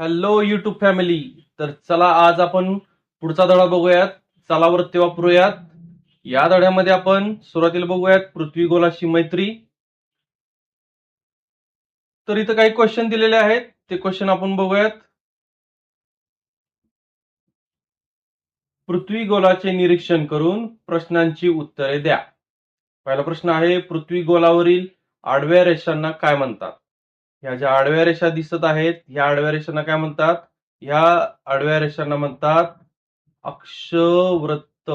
Hello YouTube family तर चला आज आपण पुढचा धडा बघूयात. चलावरती वापरूयात या धड्यामध्ये आपण सुरुवातीला बघूयात पृथ्वी गोलाशी मैत्री. तर इथं काही क्वेश्चन दिलेले आहेत. ते क्वेश्चन आपण बघूयात. पृथ्वी गोलाचे निरीक्षण करून प्रश्नांची उत्तरे द्या. पहिला प्रश्न आहे पृथ्वी गोलावरील आडव्या रेषांना काय म्हणतात? ह्या ज्या आडव्या रेषा दिसत आहेत ह्या आडव्या रेषांना काय म्हणतात? ह्या आडव्या रेषांना म्हणतात अक्षवृत्त.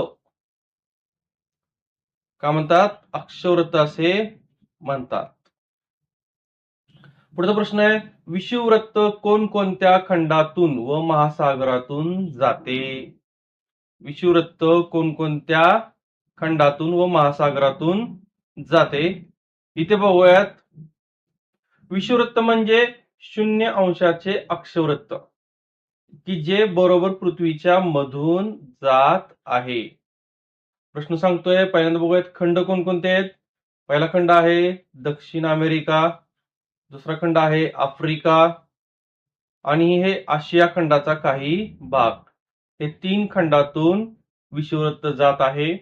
का म्हणतात? अक्षवृत्त असे म्हणतात. पुढचा प्रश्न आहे विषुववृत्त कोणकोणत्या खंडातून व महासागरातून जाते? विषुववृत्त कोणकोणत्या खंडातून व महासागरातून जाते? इथे बघूयात. विषुववृत्त म्हणजे शून्य अंशाचे अक्षवृत्त की जे बरोबर पृथ्वीच्या मधून जात आहे. प्रश्न सांगतोय पहिल्यांदा बघूयात खंड कोणकोणते आहेत? पहिला खंड आहे दक्षिण अमेरिका दुसरा खंड आहे आफ्रिका आणि हे आशिया खंडाचा काही भाग. हे तीन खंडातून विषुववृत्त जात आहे.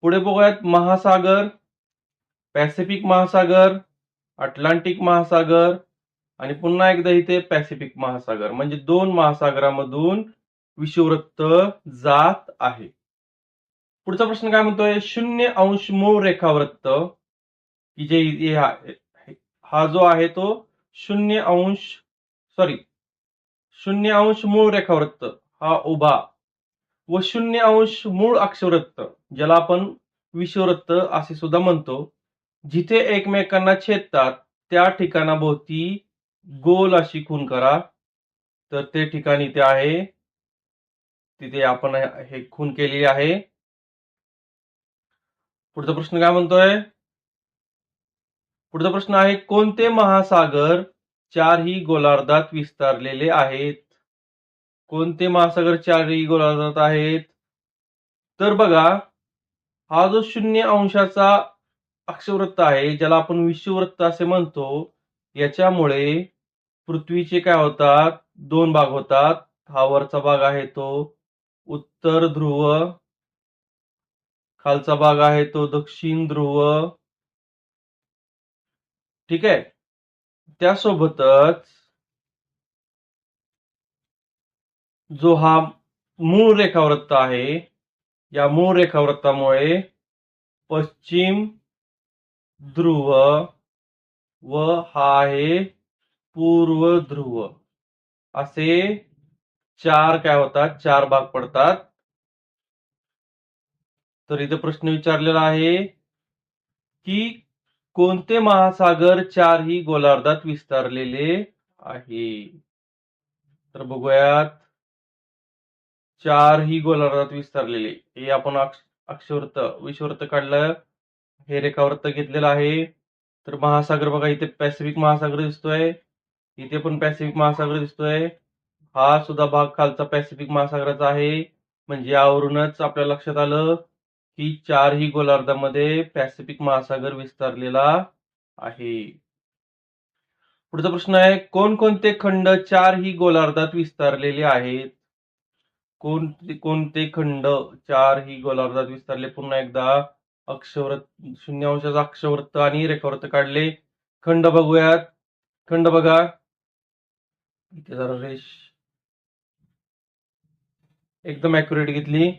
पुढे बघूयात महासागर पॅसिफिक महासागर अटलांटिक महासागर आणि पुन्हा एकदा इथे पॅसिफिक महासागर म्हणजे दोन महासागरामधून विषुववृत्त जात आहे. पुढचा प्रश्न काय म्हणतोय? शून्य अंश मूळ रेखावृत्त की जे आहे- हा जो आहे तो शून्य अंश सॉरी शून्य अंश मूळ रेखावृत्त हा उभा व शून्य अंश मूळ अक्षवृत्त ज्याला आपण विषुववृत्त असे सुद्धा म्हणतो. जिथे एकमेकांना छेदतात त्या ठिकाणाभोवती गोल अशी खून करा. तर ते ठिकाण इथे आहे. तिथे आपण हे खून केलेली आहे. पुढचा प्रश्न काय म्हणतोय? पुढचा प्रश्न आहे कोणते महासागर चारही गोलार्धात विस्तारलेले आहेत? कोणते महासागर चारही गोलार्धात आहेत? तर बघा हा जो शून्य अंशाचा अक्षवृत्त आहे ज्याला आपण विषुववृत्त असे म्हणतो याच्यामुळे पृथ्वीचे काय होतात? दोन भाग होतात. हा वरचा भाग आहे तो उत्तर ध्रुव खालचा भाग आहे तो दक्षिण ध्रुव. ठीक आहे? त्यासोबतच जो हा मूळ रेखावृत्त आहे या मूळ रेखावृत्तामुळे पश्चिम ध्रुव व हा आहे पूर्व ध्रुव असे चार काय होतात? चार भाग पडतात. तर इथे प्रश्न विचारलेला आहे की कोणते महासागर चार ही गोलार्धात विस्तारलेले आहे? तर बघूयात. चार ही गोलार्धात विस्तारलेले. हे आपण अक्ष अक्षवृत्त विषुववृत्त काढलं. हे रेखावृत्त घेतलेलं आहे. तर महासागर बघा इथे पॅसिफिक महासागर दिसतोय. इथे पण पॅसिफिक महासागर दिसतोय. हा सुद्धा भाग खालचा पॅसिफिक महासागराचा आहे. म्हणजे यावरूनच आपल्या लक्षात आलं की चारही गोलार्धामध्ये पॅसिफिक महासागर विस्तारलेला आहे. पुढचा प्रश्न आहे कोणकोणते खंड चारही गोलार्धात विस्तारलेले आहेत? कोणते कोणते खंड चारही गोलार्धात विस्तारले? पुन्हा एकदा. अक्षवृत्त शून्य अंशाचा अक्षवृत्त आणि रेखावृत्त काढले. खंड बघूयात. खंड बघा. इथे जरा रेश एकदम अॅक्युरेट घेतली.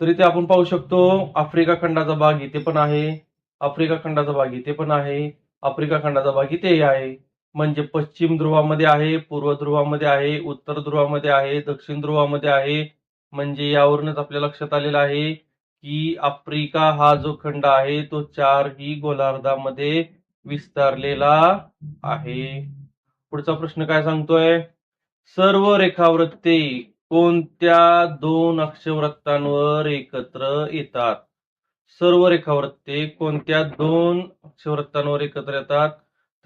तर इथे आपण पाहू शकतो आफ्रिका खंडाचा भाग इथे पण आहे. आफ्रिका खंडाचा भाग इथे पण आहे. आफ्रिका खंडाचा भाग इथेही आहे. म्हणजे पश्चिम ध्रुवामध्ये आहे पूर्व ध्रुवामध्ये आहे उत्तर ध्रुवामध्ये आहे दक्षिण ध्रुवामध्ये आहे. म्हणजे यावरूनच आपल्या लक्षात आलेलं आहे. की आफ्रिका हा जो खंड आहे तो चारही गोलार्धामध्ये विस्तारलेला आहे. पुढचा प्रश्न काय सांगतोय? सर्व रेखावृत्ते कोणत्या दोन अक्षवृत्तांवर एकत्र येतात? सर्व रेखावृत्ते कोणत्या दोन अक्षवृत्तांवर एकत्र येतात?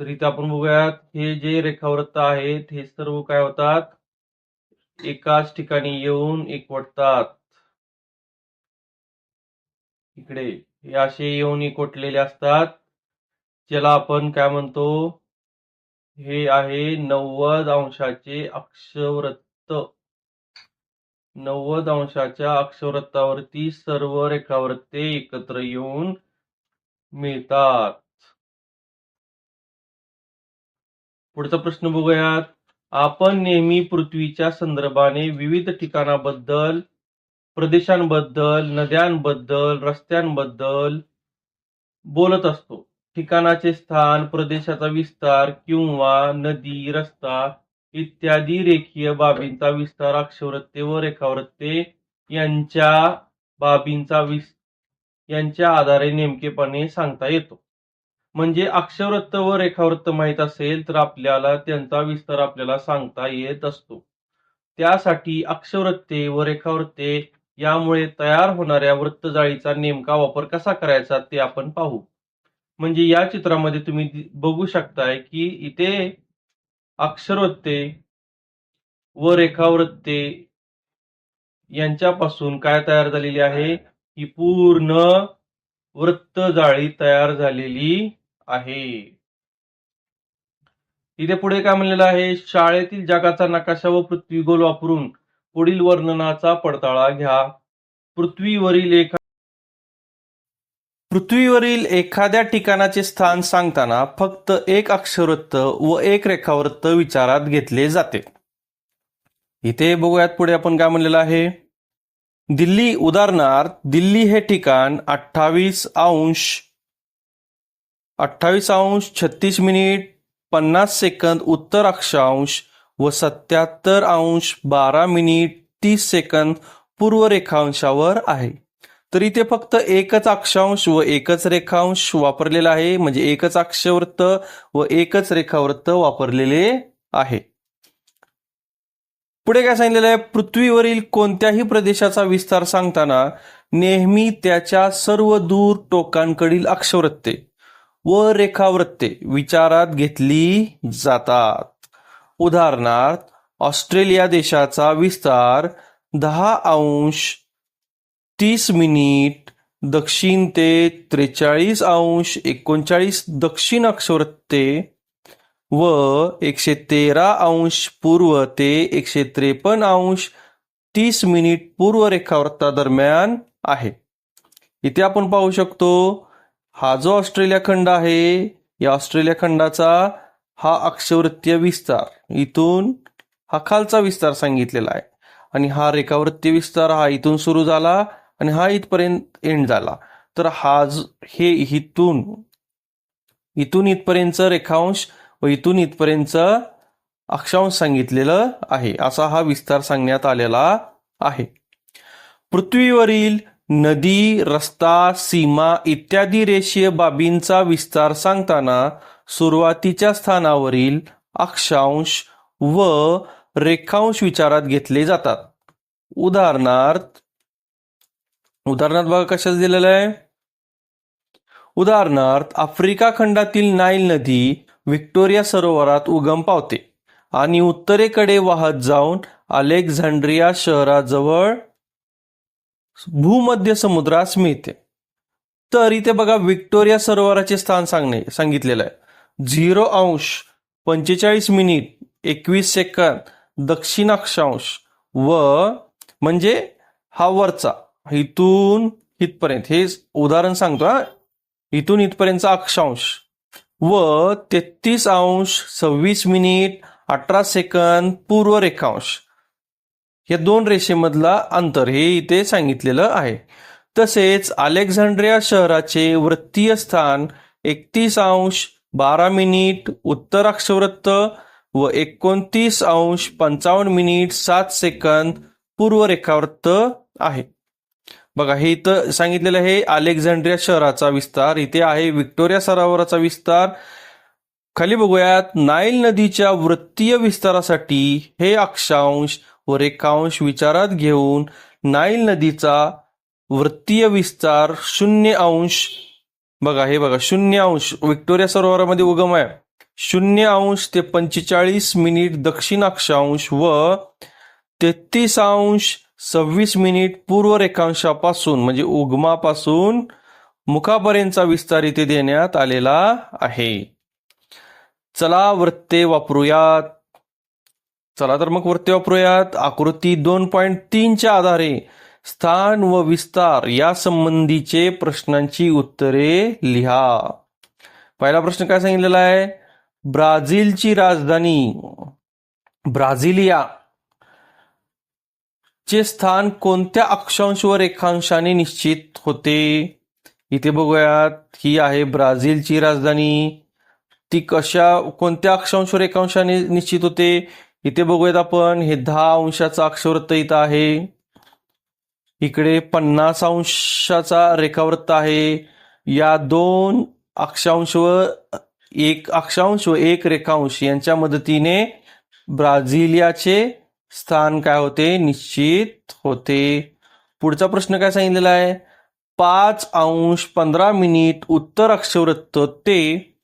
तर इथे आपण बघूयात हे जे रेखावृत्त आहेत हे सर्व काय होतात? एकाच ठिकाणी येऊन एकवटतात इकडे. हे असे येऊन कोटलेले असतात. ज्याला आपण काय म्हणतो? हे आहे नव्वद अंशाचे अक्षवृत्त. नव्वद अंशाच्या अक्षवृत्तावरती सर्व रेखावृत्ते एकत्र येऊन मिळतात. पुढचा प्रश्न बघूयात. आपण नेहमी पृथ्वीच्या संदर्भाने विविध ठिकाणाबद्दल प्रदेशांबद्दल नद्यांबद्दल रस्त्यांबद्दल बोलत असतो. ठिकाणाचे स्थान प्रदेशाचा विस्तार किंवा नदी रस्ता इत्यादी रेखीय बाबींचा विस्तार अक्षवृत्ते व रेखावृत्ते यांच्या बाबींचा विस यांच्या आधारे नेमकेपणे सांगता येतो. म्हणजे अक्षवृत्त व रेखावृत्त माहीत असेल तर आपल्याला त्यांचा विस्तार आपल्याला सांगता येत असतो. त्यासाठी अक्षवृत्ते व रेखावृत्ते यामुळे तयार होणाऱ्या वृत्तजाळीचा नेमका वापर कसा करायचा ते आपण पाहू. म्हणजे या चित्रामध्ये तुम्ही बघू शकताय की इथे अक्षरवृत्ते व रेखावृत्ते यांच्यापासून काय तयार झालेली आहे? ही पूर्ण वृत्तजाळी तयार झालेली आहे. इथे पुढे काय म्हणलेलं आहे? शाळेतील जगाचा नकाशा व पृथ्वी गोल वापरून पुढील वर्णनाचा पडताळा घ्या. पृथ्वीवरील एका पृथ्वीवरील एखाद्या ठिकाणाचे स्थान सांगताना फक्त एक अक्षरवृत्त व एक रेखावृत्त विचारात घेतले जाते. इथे बघूयात पुढे आपण काय म्हणलेलं आहे? दिल्ली उदाहरणार्थ दिल्ली हे ठिकाण अठ्ठावीस अंश अठ्ठावीस अंश छत्तीस मिनिट पन्नास सेकंद उत्तर अक्षांश व सत्याहत्तर अंश बारा मिनिट तीस सेकंद पूर्व रेखांशावर आहे. तर इथे फक्त एकच अक्षांश व एकच रेखांश वापरलेला आहे. म्हणजे एकच अक्षवृत्त व एकच रेखावृत्त वापरलेले आहे. पुढे काय सांगितलेलं आहे? पृथ्वीवरील कोणत्याही प्रदेशाचा विस्तार सांगताना नेहमी त्याच्या सर्व दूर टोकांकडील अक्षवृत्ते व रेखावृत्ते विचारात घेतली जातात. उदाहरणार्थ ऑस्ट्रेलिया देशाचा विस्तार दहा अंश तीस मिनिट दक्षिण ते त्रेचाळीस अंश एकोणचाळीस दक्षिण अक्षवृत्ते व एकशे तेरा अंश पूर्व ते एकशे त्रेपन्न अंश तीस मिनिट पूर्व रेखावृत्तादरम्यान आहे. इथे आपण पाहू शकतो हा जो ऑस्ट्रेलिया खंड आहे या ऑस्ट्रेलिया खंडाचा हा अक्षवृत्तीय विस्तार. इथून हा खालचा विस्तार सांगितलेला आहे. आणि हा रेखावृत्तीय विस्तार हा इथून सुरू झाला आणि हा इथपर्यंत एंड झाला. तर हा हे इथून इथून इथपर्यंत रेखांश व इथून इथपर्यंत अक्षांश सांगितलेलं आहे. असा हा विस्तार सांगण्यात आलेला आहे. पृथ्वीवरील नदी रस्ता सीमा इत्यादी रेषीय बाबींचा विस्तार सांगताना सुरुवातीच्या स्थानावरील अक्षांश व रेखांश विचारात घेतले जातात. उदाहरणार्थ उदाहरणार्थ बघा कशाच दिलेलं आहे? उदाहरणार्थ आफ्रिका खंडातील नाईल नदी व्हिक्टोरिया सरोवरात उगम पावते आणि उत्तरेकडे वाहत जाऊन अलेक्झांड्रिया शहराजवळ भूमध्य समुद्रास मिळते. तर इथे बघा व्हिक्टोरिया सरोवराचे स्थान सांगणे सांगितलेलं आहे. झिरो अंश पंचेचाळीस मिनिट एकवीस सेकंद दक्षिण अक्षांश व म्हणजे हा वरचा इथून इथपर्यंत. हे उदाहरण सांगतो हा. इथून इथपर्यंतचा अक्षांश व तेहतीस अंश सव्वीस मिनिट अठरा सेकंद पूर्व रेखांश. या दोन रेषेमधला अंतर हे इथे सांगितलेलं आहे. तसेच अलेक्झांड्रिया शहराचे वृत्तीय स्थान एकतीस अंश बारा मिनिट उत्तर अक्षवृत्त व एकोणतीस अंश पंचावन्न मिनिट सात सेकंद पूर्व रेखावृत्त आहे. बघा हे इथं सांगितलेलं आहे अलेक्झांड्रिया शहराचा विस्तार. इथे आहे व्हिक्टोरिया सरोवराचा विस्तार. खाली बघूयात नाईल नदीच्या वृत्तीय विस्तारासाठी हे अक्षांश व रेखांश विचारात घेऊन नाईल नदीचा वृत्तीय विस्तार शून्य अंश बघा हे बघा शून्य अंश. व्हिक्टोरिया सरोवरामध्ये उगम आहे. शून्य अंश ते पंचेचाळीस मिनिट दक्षिण अक्षांश व तेहतीस अंश सव्वीस मिनिट पूर्व रेखांशापासून म्हणजे उगमापासून मुखापर्यंतचा विस्तार इथे देण्यात आलेला आहे. चला वृत्ते वापरूयात. चला तर मग वृत्ते वापरूयात. आकृती दोन पॉईंट तीनच्या आधारे. स्थान व विस्तार या संबंधीचे प्रश्नांची उत्तरे लिहा. पहिला प्रश्न काय सांगितलेला आहे? ब्राझीलची राजधानी ब्राझिलिया चे स्थान कोणत्या अक्षांश व रेखांशाने निश्चित होते? इथे बघूयात ही आहे ब्राझीलची राजधानी. ती कशा कोणत्या अक्षांश व रेखांशाने निश्चित होते? इथे बघूयात आपण हे दहा अंशाचा अक्षवृत्त इथं आहे. इकडे पन्नास अंशाचा रेखावृत्त आहे. या दोन अक्षांश व एक अक्षांश व एक रेखांश यांच्या मदतीने ब्राझिलियाचे स्थान काय होते? निश्चित होते. पुढचा प्रश्न काय सांगितलेला आहे? पाच अंश पंधरा मिनिट उत्तर अक्षवृत्त ते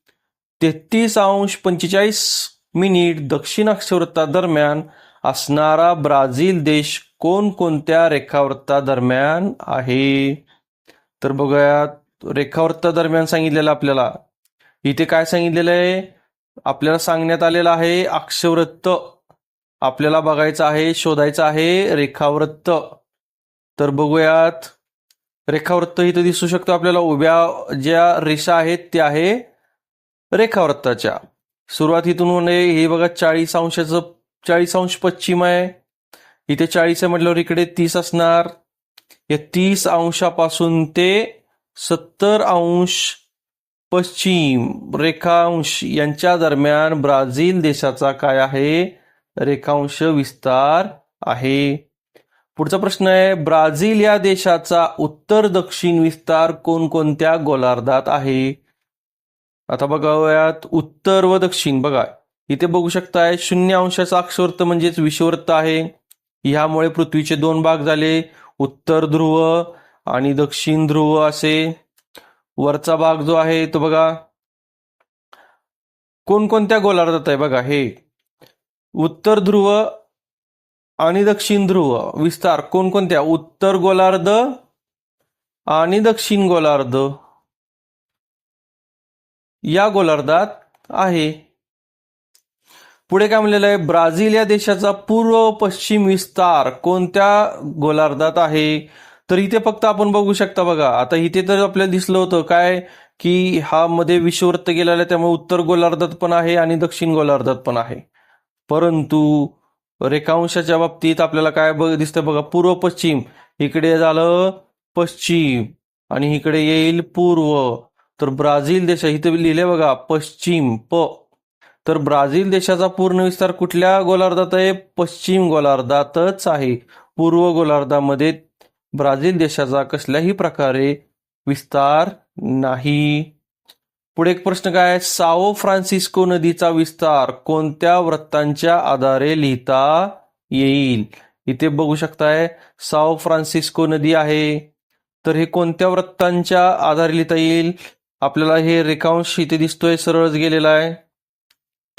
तेहतीस अंश पंचेचाळीस मिनिट दक्षिण अक्षवृत्तादरम्यान असणारा ब्राझील देश कोणकोणत्या रेखावृत्तादरम्यान आहे? तर बघूयात रेखावृत्तादरम्यान सांगितलेलं आपल्याला. इथे काय सांगितलेलं आहे? आपल्याला सांगण्यात आलेलं आहे अक्षवृत्त. आपल्याला बघायचं आहे शोधायचं आहे रेखावृत्त. तर बघूयात रेखावृत्त इथं दिसू शकतो आपल्याला. उभ्या ज्या रेषा आहेत त्या आहे रेखावृत्ताच्या. सुरुवात इथून म्हणजे हे बघा चाळीस अंशाचं चाळीस अंश पश्चिम आहे. इथे चाळीस आहे म्हटल्यावर इकडे तीस असणार. या तीस अंशापासून ते सत्तर अंश पश्चिम रेखांश यांच्या दरम्यान ब्राझील देशाचा काय आहे? रेखांश विस्तार आहे. पुढचा प्रश्न आहे ब्राझील या देशाचा उत्तर दक्षिण विस्तार कोणकोणत्या गोलार्धात आहे? आता बघावयात उत्तर व दक्षिण. बघा इथे बघू शकताय शून्य अंशाचा अक्षवृत्त म्हणजेच विषवृत्त आहे. ह्यामुळे पृथ्वीचे दोन भाग झाले. उत्तर ध्रुव आणि दक्षिण ध्रुव असे. वरचा भाग जो आहे तो बघा. कोणकोणत्या गोलार्धात आहे बघा हे. उत्तर ध्रुव आणि दक्षिण ध्रुव. विस्तार. कोणकोणत्या? उत्तर गोलार्ध आणि दक्षिण गोलार्ध. या गोलार्धात आहे. पुढे काय म्हणलेलं आहे? ब्राझील या देशाचा पूर्व पश्चिम विस्तार कोणत्या गोलार्धात आहे? तर इथे फक्त आपण बघू शकता बघा. आता इथे तर आपल्याला दिसलं होतं काय? की हा मध्ये विषुववृत्त गेलेला आहे त्यामुळे उत्तर गोलार्धात पण आहे आणि दक्षिण गोलार्धात पण आहे. परंतु रेखांशाच्या बाबतीत आपल्याला काय बघ दिसतंय बघा? पूर्व पश्चिम. इकडे झालं पश्चिम आणि इकडे येईल पूर्व. तर ब्राझील देश इथे लिहिले बघा पश्चिम प तर ब्राझील देशाचा पूर्ण विस्तार कुठल्या गोलार्धात आहे पश्चिम गोलार्धातच आहे. पूर्व गोलार्धामध्ये ब्राझील देशाचा कसल्याही प्रकारे विस्तार नाही. पुढे एक प्रश्न काय? आहे? साओ फ्रान्सिस्को नदीचा विस्तार कोणत्या वृत्तांच्या आधारे लिहिता येईल? इथे बघू शकताय साओ फ्रान्सिस्को नदी आहे. तर हे कोणत्या वृत्तांच्या आधारे लिहिता येईल? आपल्याला हे रेखांश इथे दिसतोय सरळच गेलेला आहे.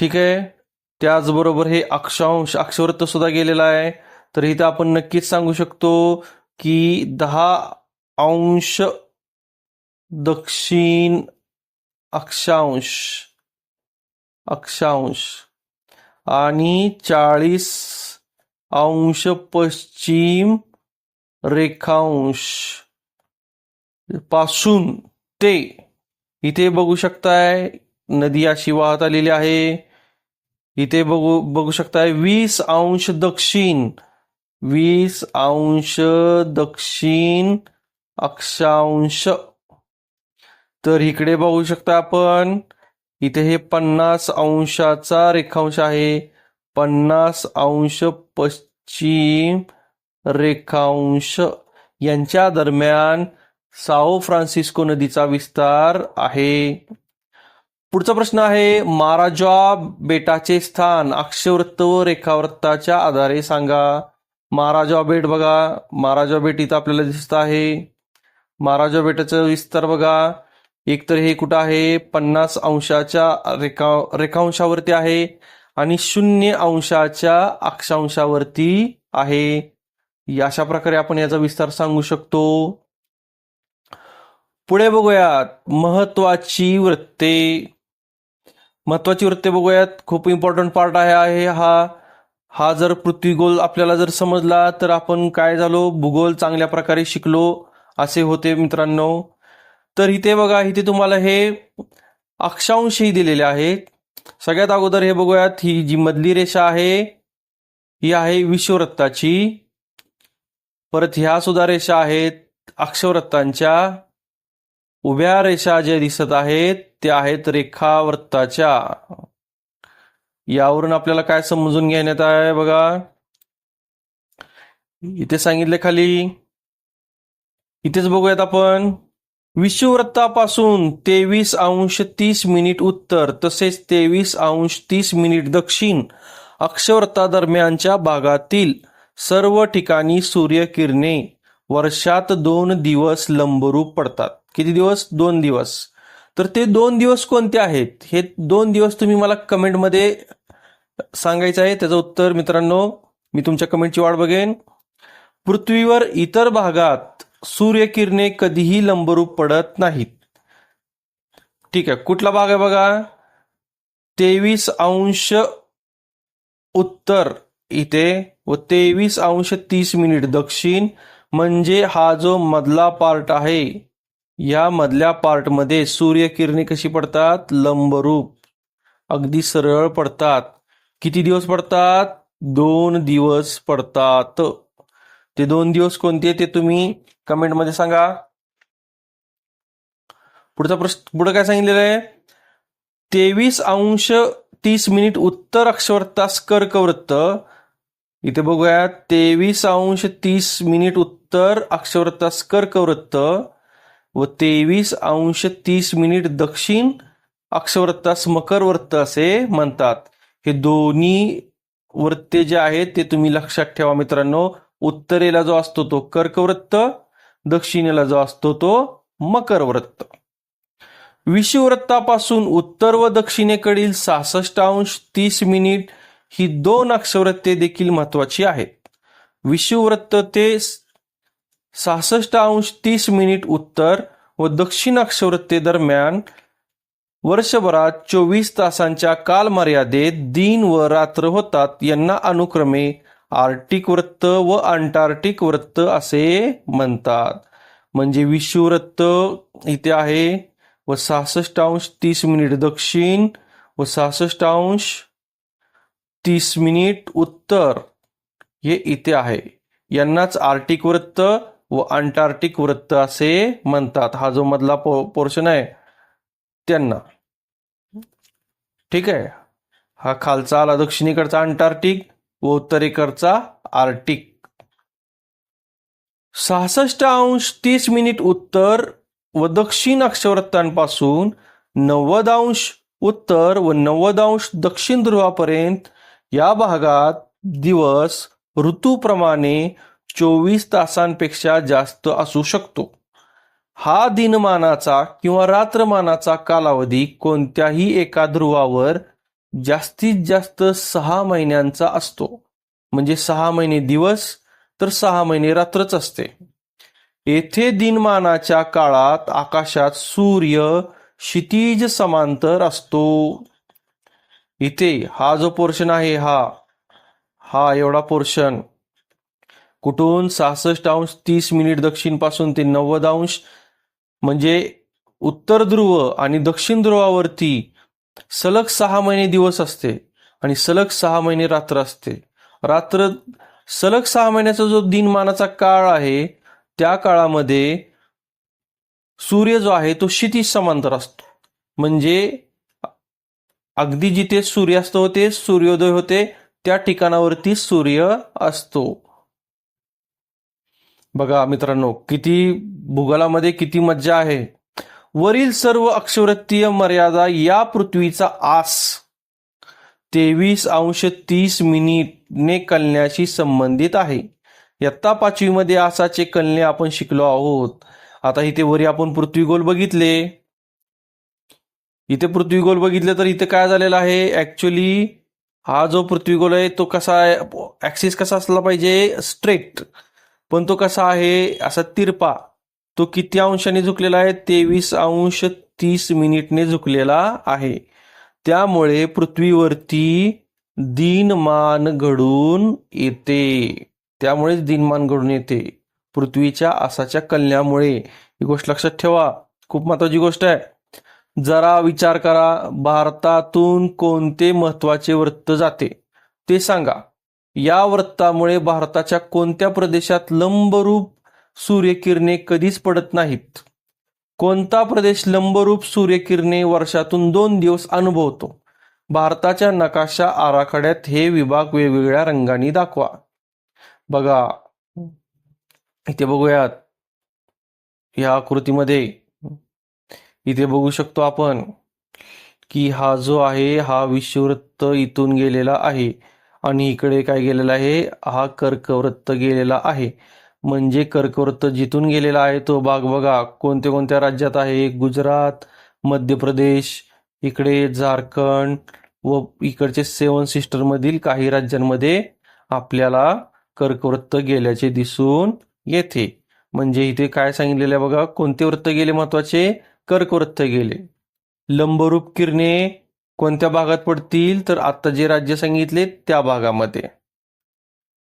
ठीक आहे? त्याचबरोबर हे अक्षांश अक्षवृत्त सुद्धा गेलेला आहे. तर इथं आपण नक्कीच सांगू शकतो की दहा अंश दक्षिण अक्षांश अक्षांश आणि चाळीस अंश पश्चिम रेखांशपासून ते इथे बघू शकताय. नदी अशी वाहत आलेली आहे. इथे बघू बघू शकताय वीस अंश दक्षिण वीस अंश दक्षिण अक्षांश. तर इकडे बघू शकता आपण इथे हे पन्नास अंशाचा रेखांश आहे. पन्नास अंश पश्चिम रेखांश. यांच्या दरम्यान साओ फ्रान्सिस्को नदीचा विस्तार आहे. पुढचा प्रश्न आहे महाराजा बेटाचे स्थान अक्षवृत्त व रेखावृत्ताच्या आधारे सांगा. महाराजा बेट बघा महाराजा बेट इथं आपल्याला दिसत आहे. महाराजा बेटाचा विस्तार बघा एकतर हे कुठं आहे? पन्नास अंशाच्या रेखा रेखांशावरती आहे आणि शून्य अंशाच्या अक्षांशावरती आहे. अशा प्रकारे आपण याचा विस्तार सांगू शकतो. पुढे बघूयात महत्वाची वृत्ते. महत्वाची वृत्ते बघूयात. खूप इम्पॉर्टंट पार्ट आहे आहे हा. हा जर पृथ्वीगोल आपल्याला जर समजला तर आपण काय झालो? भूगोल चांगल्या प्रकारे शिकलो असे होते मित्रांनो. तर इथे बघा इथे तुम्हाला हे अक्षांशही दिलेले आहेत. सगळ्यात अगोदर हे बघूयात ही जी मधली रेषा आहे ही आहे विश्ववृत्ताची. परत ह्या सुद्धा रेषा आहेत अक्षवृत्तांच्या. उभ्या रेषा ज्या दिसत आहेत त्या आहेत रेखावृत्ताच्या. यावरून आपल्याला काय समजून घेण्यात आहे बघा? इथे सांगितले खाली. इथेच बघूयात आपण. विषुववृत्तापासून तेवीस अंश तीस मिनिट उत्तर तसेच तेवीस अंश तीस मिनिट दक्षिण अक्षवृत्तादरम्यानच्या भागातील सर्व ठिकाणी सूर्यकिरणे वर्षात दोन दिवस लंबरूप पडतात. किती दिवस? दोन दिवस. तर ते दोन दिवस कोणते आहेत? हे दोन दिवस तुम्ही मला कमेंटमध्ये सांगायचं आहे. त्याचं उत्तर मित्रांनो मी तुमच्या कमेंटची वाट बघेन. पृथ्वीवर इतर भागात सूर्यकिरणे कधीही लंबरूप पडत नाहीत. ठीक आहे. कुठला भाग आहे बघा? तेवीस अंश उत्तर इथे व तेवीस अंश तीस मिनिट दक्षिण. म्हणजे हा जो मधला पार्ट आहे या मधल्या पार्टमध्ये सूर्यकिरणे कशी पडतात? लंबरूप अगदी सरळ पडतात. किती दिवस पडतात? दोन दिवस पडतात. ते दोन दिवस कोणते ते तुम्ही कमेंटमध्ये सांगा. पुढचा प्रश्न पुढे काय सांगितलेलं आहे? तेवीस अंश तीस मिनिट उत्तर अक्षवृत्तास कर्कवृत्त. इथे बघूया तेवीस अंश तीस मिनिट उत्तर अक्षवृत्तास कर्कवृत्त. व तेवीस अंश तीस मिनिट दक्षिण अक्षवृत्तास मकरवृत्त असे म्हणतात. हे दोन्ही वृत्ते जे आहेत ते तुम्ही लक्षात ठेवा मित्रांनो. उत्तरेला जो असतो तो कर्कवृत्त दक्षिणेला जो असतो तो मकरवृत्त विषुवृत्तापासून उत्तर व दक्षिणेकडील सहासष्ट अंश तीस मिनिट ही दोन अक्षवृत्ते देखील महत्वाची आहेत. विषुवृत्त ते सहासष्ट अंश तीस मिनिट उत्तर व दक्षिण अक्षवृत्ते दरम्यान वर्षभरात चोवीस तासांच्या कालमर्यादेत दिन व रात्र होतात. यांना अनुक्रमे आर्टिक वृत्त व अंटार्क्टिक वृत्त असे म्हणतात. म्हणजे विश्ववृत्त इथे आहे व सहासष्ट अंश तीस मिनिट दक्षिण व सहासष्ट अंश तीस मिनिट उत्तर हे इथे आहे. यांनाच आर्टिक वृत्त व अंटार्क्टिक वृत्त असे म्हणतात. हा जो मधला पोर्शन आहे त्यांना. ठीक आहे? हा खालचा आला दक्षिणेकडचा अंटार्क्टिक व उत्तरेकडचा आर्टिक सहासष्ट अंश तीस मिनिट उत्तर व दक्षिण अक्षवृत्तांपासून नव्वद अंश उत्तर व नव्वद अंश दक्षिण ध्रुवापर्यंत या भागात दिवस ऋतूप्रमाणे चोवीस तासांपेक्षा जास्त असू शकतो. हा दिनमानाचा किंवा रात्रमानाचा कालावधी कोणत्याही एका ध्रुवावर जास्तीत जास्त सहा महिन्यांचा असतो. म्हणजे सहा महिने दिवस तर सहा महिने रात्रच असते. येथे दिनमानाच्या काळात आकाशात सूर्य क्षितिज समांतर असतो. इथे हा जो पोर्शन आहे हा हा एवढा पोर्शन कुठून सहासष्ट अंश तीस मिनिट दक्षिणपासून ते नव्वद अंश म्हणजे उत्तर ध्रुव आणि दक्षिण ध्रुवावरती सलग सहा महिने दिवस असते आणि सलग सहा महिने रात्र असते. रात्र सलग सहा महिन्याचा जो दिनमानाचा काळ आहे त्या काळामध्ये सूर्य जो आहे तो क्षितिज समांतर असतो. म्हणजे अगदी जिथे सूर्यास्त होते सूर्योदय होते त्या ठिकाणावरती सूर्य असतो. बघा मित्रांनो किती भूगोलामध्ये किती मज्जा आहे. वरील सर्व अक्षवृत्तीय मर्यादा या पृथ्वीचा आस. तेवीस अंश तीस मिनिटने कलण्याशी संबंधित आहे. यत्ता पाचवीमध्ये आसाचे कलने आपण शिकलो आहोत. आता इथे वरी आपण पृथ्वीगोल बघितले. इथे पृथ्वीगोल बघितले तर इथे काय झालेलं आहे? ऍक्च्युली हा जो पृथ्वीगोल आहे तो कसा आहे? ऍक्सिस कसा असला पाहिजे? स्ट्रेट पण तो कसा आहे असा तिरपा. तो किती अंशाने झुकलेला आहे? तेवीस अंश तीस मिनिटने झुकलेला आहे. त्यामुळे पृथ्वीवरती दिनमान घडून येते. त्यामुळेच दिनमान घडून येते. पृथ्वीच्या आसाच्या कल्यामुळे ही गोष्ट लक्षात ठेवा. खूप महत्वाची गोष्ट आहे. जरा विचार करा. भारतातून कोणते महत्त्वाचे वृत्त जाते? ते सांगा. या वृत्तामुळे भारताच्या कोणत्या प्रदेशात लंबरूप सूर्यकिरणे कधीच पडत नाहीत? कोणता प्रदेश लंबरूप सूर्यकिरणे वर्षातून दोन दिवस अनुभवतो? भारताच्या नकाशा आराखड्यात हे विभाग वेगवेगळ्या रंगांनी दाखवा. बघा इथे बघूयात. या आकृतीमध्ये इथे बघू शकतो आपण की हा जो आहे हा विषुववृत्त इथून गेलेला आहे. आणि इकडे काय गेलेला आहे? हा कर्कवृत्त गेलेला आहे. म्हणजे कर्कवृत्त जिथून गेलेला आहे तो भाग बघा. कोणत्या कोणत्या राज्यात आहे? गुजरात मध्य प्रदेश इकडे झारखंड व इकडचे सेवन सिस्टरमधील काही राज्यांमध्ये आपल्याला कर्कवृत्त गेल्याचे दिसून येते. म्हणजे इथे काय सांगितलेलं आहे बघा? कोणते वृत्त गेले महत्त्वाचे? कर्कवृत्त गेले. लंबरूप किरणे कोणत्या भागात पडतील? तर आता जे राज्य सांगितले त्या भागामध्ये.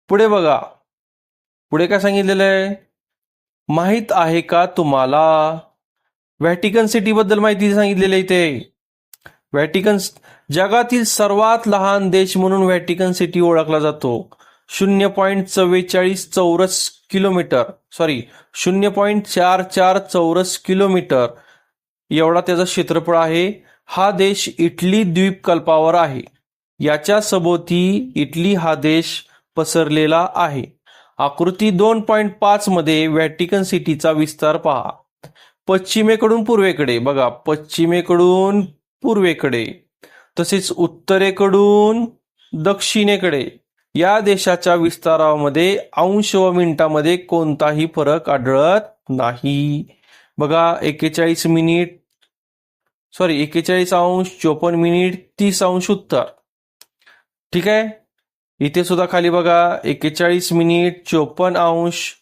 पुढे बघा. पुढे काय सांगितलेलं आहे? माहीत आहे का तुम्हाला? व्हॅटिकन सिटी बद्दल माहिती सांगितलेली आहे इथे. व्हॅटिकन जगातील सर्वात लहान देश म्हणून व्हॅटिकन सिटी ओळखला जातो. शून्य पॉईंट चव्वेचाळीस चौरस किलोमीटर. सॉरी शून्य पॉईंट चार चार चौरस किलोमीटर. एवढा त्याचा क्षेत्रफळ आहे. हा देश इटली द्वीपकल्पावर आहे. याच्या सभोवती इटली हा देश पसरलेला आहे. आकृती दोन पॉईंट पाच मध्ये व्हॅटिकन सिटीचा विस्तार पहा. पश्चिमेकडून पूर्वेकडे बघा पश्चिमेकडून पूर्वेकडे तसेच उत्तरेकडून दक्षिणेकडे. या देशाच्या विस्तारामध्ये अंश व मिनिटामध्ये कोणताही फरक आढळत नाही. बघा एक्केचाळीस मिनिट सॉरी एकेचाळीस अंश चोपन्न मिनिट तीस अंश उत्तर. ठीक आहे? इथे सुद्धा खाली बघा एकेचाळीस मिनिट चोपन्न अंश.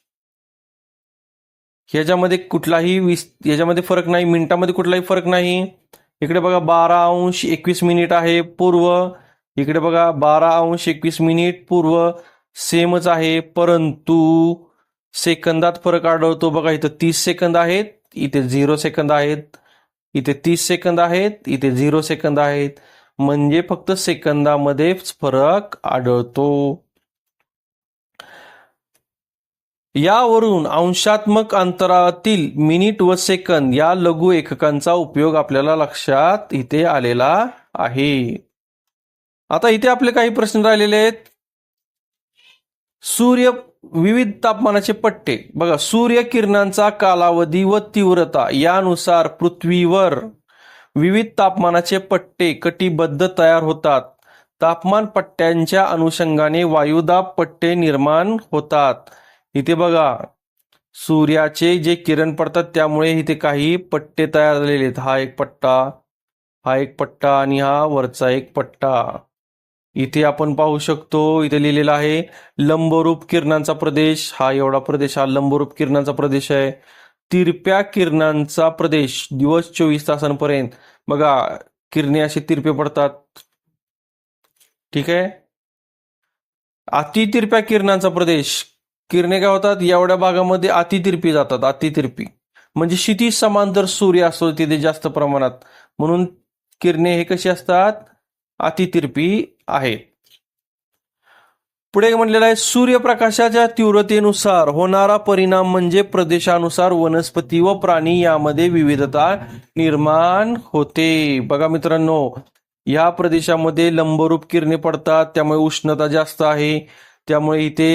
ह्याच्यामध्ये कुठलाही वीस याच्यामध्ये फरक नाही मिनिटामध्ये कुठलाही फरक नाही. इकडे बघा बारा अंश एकवीस मिनिट आहे पूर्व. इकडे बघा बारा अंश एकवीस मिनिट पूर्व. सेमच आहे परंतु सेकंदात फरक आढळतो. बघा इथं तीस सेकंद आहेत इथे झिरो सेकंद आहेत. इथे तीस सेकंद आहेत इथे झिरो सेकंद आहेत. म्हणजे फक्त सेकंदामध्येच फरक आढळतो. यावरून अंशात्मक अंतरातील मिनिट व सेकंद या लघु एककांचा उपयोग आपल्याला लक्षात इथे आलेला आहे. आता इथे आपले काही प्रश्न राहिलेले आहेत. सूर्य विविध तापमानाचे पट्टे. बघा सूर्यकिरणांचा कालावधी व तीव्रता यानुसार पृथ्वीवर विविध तापमानाचे पट्टे कटिबद्ध तयार होतात. तापमान पट्ट्यांच्या अनुषंगाने वायुदाब पट्टे निर्माण होतात. इथे बघा सूर्याचे जे किरण पडतात त्यामुळे इथे काही पट्टे तयार झालेले आहेत. हा एक पट्टा हा एक पट्टा आणि हा वरचा एक पट्टा. इथे आपण पाहू शकतो इथे लिहिलेलं आहे लंबरूप किरणांचा प्रदेश. हा एवढा प्रदेश हा लंबरूप किरणांचा प्रदेश आहे. तिरप्या किरणांचा प्रदेश दिवस चोवीस तासांपर्यंत. बघा किरणे असे तिरपे पडतात. ठीक आहे? अतितिरप्या किरणांचा प्रदेश. किरणे काय होतात? एवढ्या भागामध्ये अतितिरपी जातात अतितिरपी म्हणजे क्षिती समांतर सूर्य असतो तिथे जास्त प्रमाणात. म्हणून किरणे हे कशी असतात? अतितिरपी आहे. पुढे म्हटलेलं आहे सूर्यप्रकाशाच्या तीव्रतेनुसार होणारा परिणाम म्हणजे प्रदेशानुसार वनस्पती व प्राणी यामध्ये विविधता निर्माण होते. बघा मित्रांनो या प्रदेशामध्ये लंबरूप किरणे पडतात त्यामुळे उष्णता जास्त आहे त्यामुळे इथे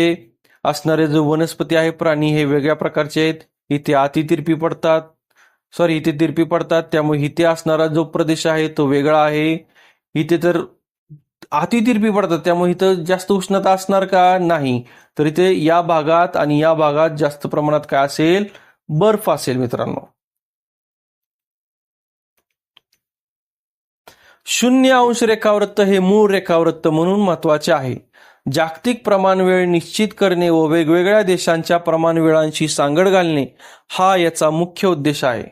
असणारे जो वनस्पती आहे प्राणी हे वेगळ्या प्रकारचे आहेत. इथे अतितिरपी पडतात सॉरी इथे तिरपी पडतात त्यामुळे इथे असणारा जो प्रदेश आहे तो वेगळा आहे. इथे तर अतितिरपी पडतात त्यामुळे इथं जास्त उष्णता असणार का? नाही. तर इथे या भागात आणि या भागात जास्त प्रमाणात काय असेल? बर्फ असेल मित्रांनो. शून्य अंश रेखावृत्त हे मूळ रेखावृत्त म्हणून महत्त्वाचे आहे. जागतिक प्रमाण वेळ निश्चित करणे व वेगवेगळ्या देशांच्या प्रमाण वेळांशी सांगड घालणे हा याचा मुख्य उद्देश आहे.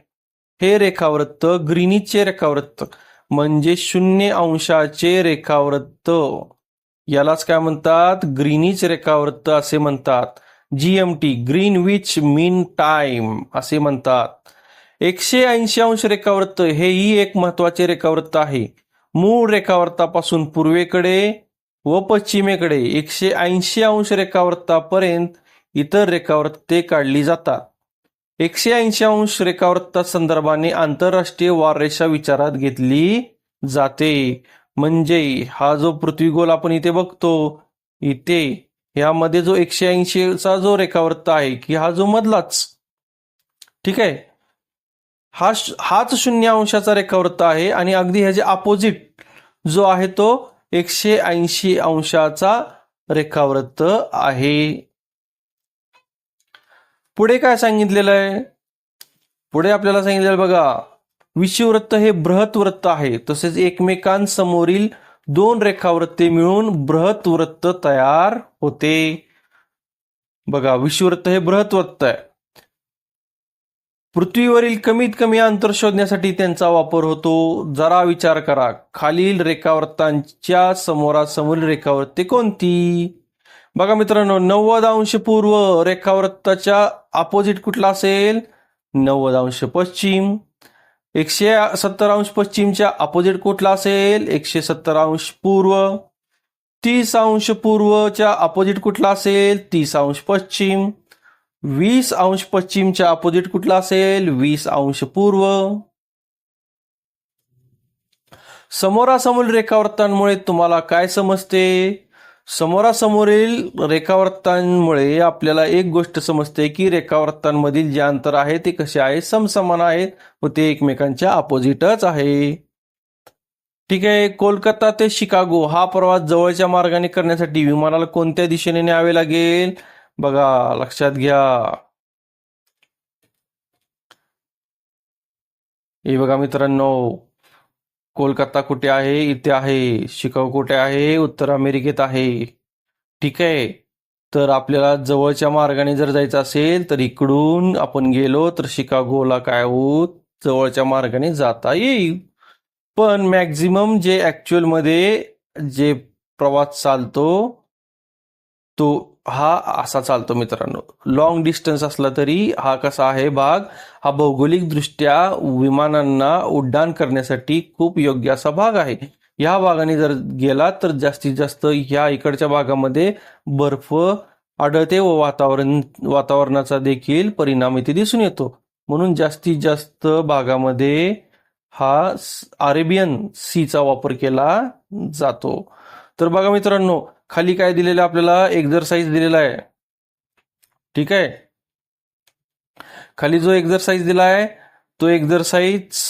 हे रेखावृत्त ग्रीनिचचे रेखावृत्त. म्हणजे शून्य अंशाचे रेखावृत्त. यालाच काय म्हणतात? ग्रीनिच रेखावृत्त असे म्हणतात. जीएमटी ग्रीनविच मीन टाइम असे म्हणतात. एकशे ऐंशी अंश रेखावृत्त हेही एक महत्त्वाचे रेखावृत्त आहे. मूळ रेखावृत्तापासून पूर्वेकडे व पश्चिमेकडे एकशे ऐंशी अंश रेखावृत्तापर्यंत इतर रेखावृत्ते काढली जातात. एकशे ऐंशी अंश रेखावृत्ता संदर्भाने आंतरराष्ट्रीय वाररेषा विचारात घेतली जाते. म्हणजे हा जो पृथ्वीगोल आपण इथे बघतो इथे यामध्ये जो एकशे ऐंशीचा जो रेखावृत्त आहे की हा जो मधलाच ठीक आहे? हा हाच शून्य अंशाचा रेखावृत्त आहे आणि अगदी ह्याचे अपोजिट जो आहे तो एकशे ऐंशी अंशाचा रेखावृत्त आहे. पुढे काय सांगितलेलं आहे? पुढे आपल्याला सांगितलेलं बघा विषुवृत्त हे बृहत वृत्त आहे. तसेच एकमेकांसमोरील दोन रेखावृत्ते मिळून बृहत वृत्त तयार होते. बघा विषुवृत्त हे बृहत वृत्त आहे. पृथ्वीवरील कमीत कमी अंतर शोधण्यासाठी त्यांचा वापर होतो. जरा विचार करा खालील रेखावृत्तांच्या समोरासमोरील रेखावृत्ते कोणती? बघा मित्रांनो नव्वद अंश पूर्व रेखावृत्ताच्या अपोजिट कुठला असेल? नव्वद अंश पश्चिम. एकशे सत्तर अंश पश्चिमच्या अपोजिट कुठला असेल? एकशे सत्तर अंश पूर्व. तीस अंश पूर्वच्या अपोजिट कुठला असेल? तीस अंश पश्चिम. वीस अंश पश्चिमच्या अपोजिट कुठला असेल? वीस अंश पूर्व. समोरासमोर रेखावृत्तांमुळे तुम्हाला काय समजते? समोरासमोरील रेखावृत्तांमुळे आपल्याला एक गोष्ट समजते की रेखावृत्तांमधील जे अंतर आहे ते कसे आहे? समसमान आहेत व ते एकमेकांच्या अपोजिटच आहे. ठीक आहे कोलकाता ते शिकागो हा प्रवास जवळच्या मार्गाने करण्यासाठी विमानाला कोणत्या दिशेने न्यावे लागेल? बघा लक्षात घ्या. हे बघा मित्रांनो कोलकाता कुठे आहे? इथे आहे. शिकागो कुठे आहे? उत्तर अमेरिकेत आहे. ठीक आहे. तर आपल्याला जवळच्या मार्गाने जर जायचं असेल तर इकडून आपण गेलो तर शिकागोला काय होत? जवळच्या मार्गाने जाता येईल. पण मॅक्झिमम जे ॲक्च्युअलमध्ये जे प्रवास चालतो तो हा असा चालतो मित्रांनो. लॉंग डिस्टन्स असला तरी हा कसा आहे भाग हा भौगोलिकदृष्ट्या विमानांना उड्डाण करण्यासाठी खूप योग्य असा भाग आहे. या भागाने जर गेला तर जास्तीत जास्त ह्या इकडच्या भागामध्ये बर्फ आढळते व वातावरण वातावरणाचा देखील परिणाम इथे दिसून येतो. म्हणून जास्तीत जास्त भागामध्ये हा अरेबियन सीचा वापर केला जातो. तर बघा मित्रांनो खाली काय दिलेलं आहे आपल्याला? एक्झरसाइज दिलेला आहे. ठीक आहे? खाली जो एक्झरसाइज दिला आहे तो एक्झरसाइज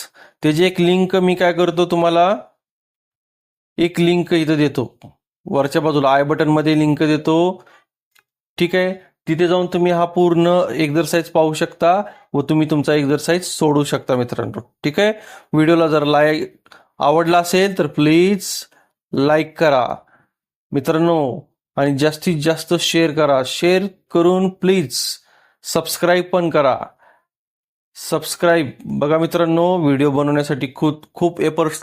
त्याची एक लिंक मी काय करतो तुम्हाला? एक लिंक इथं देतो. वरच्या बाजूला आय बटनमध्ये लिंक देतो. ठीक आहे? तिथे जाऊन तुम्ही हा पूर्ण एक्झरसाइज पाहू शकता व तुम्ही तुमचा एक्झरसाइज सोडू शकता मित्रांनो. ठीक आहे? व्हिडिओला जर लाईक आवडला असेल तर प्लीज लाईक करा. मित्रांनो आणि जास्तीत जास्त शेअर करा. शेअर करून प्लीज सबस्क्राईब पण करा. सबस्क्राईब बघा मित्रांनो व्हिडिओ बनवण्यासाठी खूप खूप एफर्ट्स